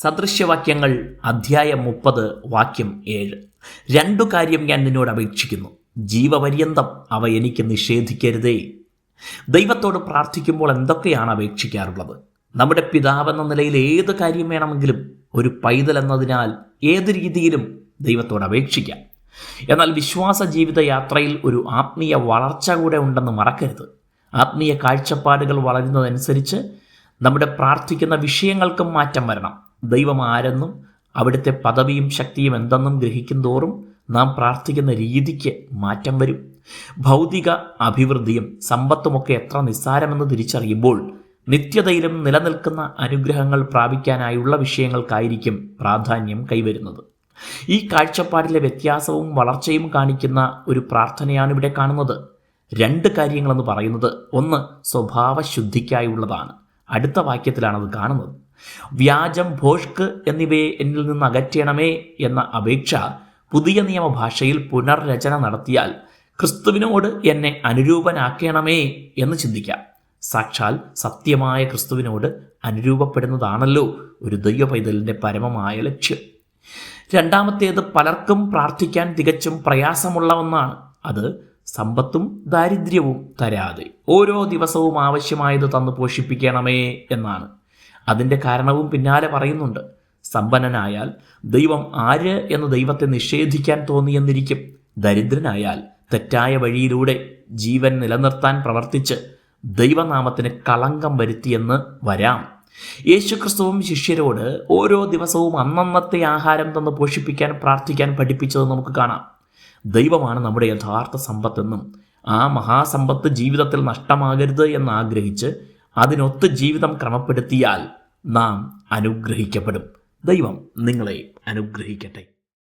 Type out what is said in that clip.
സദൃശ്യവാക്യങ്ങൾ അധ്യായം മുപ്പത് വാക്യം ഏഴ്. രണ്ടു കാര്യം ഞാൻ നിന്നോട് അപേക്ഷിക്കുന്നു. ജീവപര്യന്തം അവ എനിക്ക് നിഷേധിക്കരുതേ. ദൈവത്തോട് പ്രാർത്ഥിക്കുമ്പോൾ എന്തൊക്കെയാണ് അപേക്ഷിക്കാറുള്ളത്? നമ്മുടെ പിതാവെന്ന നിലയിൽ ഏത് കാര്യം വേണമെങ്കിലും ഒരു പൈതൽ എന്നതിനാൽ ഏത് രീതിയിലും ദൈവത്തോട് അപേക്ഷിക്കാം. എന്നാൽ വിശ്വാസ ജീവിത യാത്രയിൽ ഒരു ആത്മീയ വളർച്ച കൂടെ ഉണ്ടെന്ന് മറക്കരുത്. ആത്മീയ കാഴ്ചപ്പാടുകൾ വളരുന്നതനുസരിച്ച് നമ്മുടെ പ്രാർത്ഥിക്കുന്ന വിഷയങ്ങൾക്കും മാറ്റം വരണം. ദൈവം ആരെന്നും അവിടുത്തെ പദവിയും ശക്തിയും എന്തെന്നും ഗ്രഹിക്കും തോറും നാം പ്രാർത്ഥിക്കുന്ന രീതിക്ക് മാറ്റം വരും. ഭൗതിക അഭിവൃദ്ധിയും സമ്പത്തുമൊക്കെ എത്ര നിസ്സാരമെന്ന് തിരിച്ചറിയുമ്പോൾ നിത്യതയിലും നിലനിൽക്കുന്ന അനുഗ്രഹങ്ങൾ പ്രാപിക്കാനായുള്ള വിഷയങ്ങൾക്കായിരിക്കും പ്രാധാന്യം കൈവരുന്നത്. ഈ കാഴ്ചപ്പാടിലെ വ്യത്യാസവും വളർച്ചയും കാണിക്കുന്ന ഒരു പ്രാർത്ഥനയാണ് ഇവിടെ കാണുന്നത്. രണ്ട് കാര്യങ്ങളെന്ന് പറയുന്നത് ഒന്ന് സ്വഭാവശുദ്ധിക്കായുള്ളതാണ്. അടുത്ത വാക്യത്തിലാണത് കാണുന്നത്. വ്യാജം ഭോഷ്ക് എന്നിവയെ എന്നിൽ നിന്ന് അകറ്റണമേ എന്ന അപേക്ഷ പുതിയ നിയമഭാഷയിൽ പുനർരചന നടത്തിയാൽ ക്രിസ്തുവിനോട് എന്നെ അനുരൂപനാക്കണമേ എന്ന് ചിന്തിക്കാം. സാക്ഷാൽ സത്യമായ ക്രിസ്തുവിനോട് അനുരൂപപ്പെടുന്നതാണല്ലോ ഒരു ദൈവ പൈതലിന്റെ പരമമായ ലക്ഷ്യം. രണ്ടാമത്തേത് പലർക്കും പ്രാർത്ഥിക്കാൻ തികച്ചും പ്രയാസമുള്ള ഒന്നാണ്. അത് സമ്പത്തും ദാരിദ്ര്യവും തരാതെ ഓരോ ദിവസവും ആവശ്യമായത് തന്നു പോഷിപ്പിക്കണമേ എന്നാണ്. അതിന്റെ കാരണവും പിന്നാലെ പറയുന്നുണ്ട്. സമ്പന്നനായാൽ ദൈവം ആര് എന്ന് ദൈവത്തെ നിഷേധിക്കാൻ തോന്നിയെന്നിരിക്കും. ദരിദ്രനായാൽ തെറ്റായ വഴിയിലൂടെ ജീവൻ നിലനിർത്താൻ പ്രവർത്തിച്ച് ദൈവനാമത്തിന് കളങ്കം വരുത്തിയെന്ന് വരാം. യേശുക്രിസ്തുവും ശിഷ്യരോട് ഓരോ ദിവസവും അന്നന്നത്തെ ആഹാരം തന്ന് പോഷിപ്പിക്കാൻ പ്രാർത്ഥിക്കാൻ പഠിപ്പിച്ചത് നമുക്ക് കാണാം. ദൈവമാണ് നമ്മുടെ യഥാർത്ഥ സമ്പത്തെന്നും ആ മഹാസമ്പത്ത് ജീവിതത്തിൽ നഷ്ടമാകരുത് എന്ന് ആഗ്രഹിച്ച് അതിനൊത്ത് ജീവിതം ക്രമപ്പെടുത്തിയാൽ നാം അനുഗ്രഹിക്കപ്പെടും. ദൈവം നിങ്ങളെ അനുഗ്രഹിക്കട്ടെ.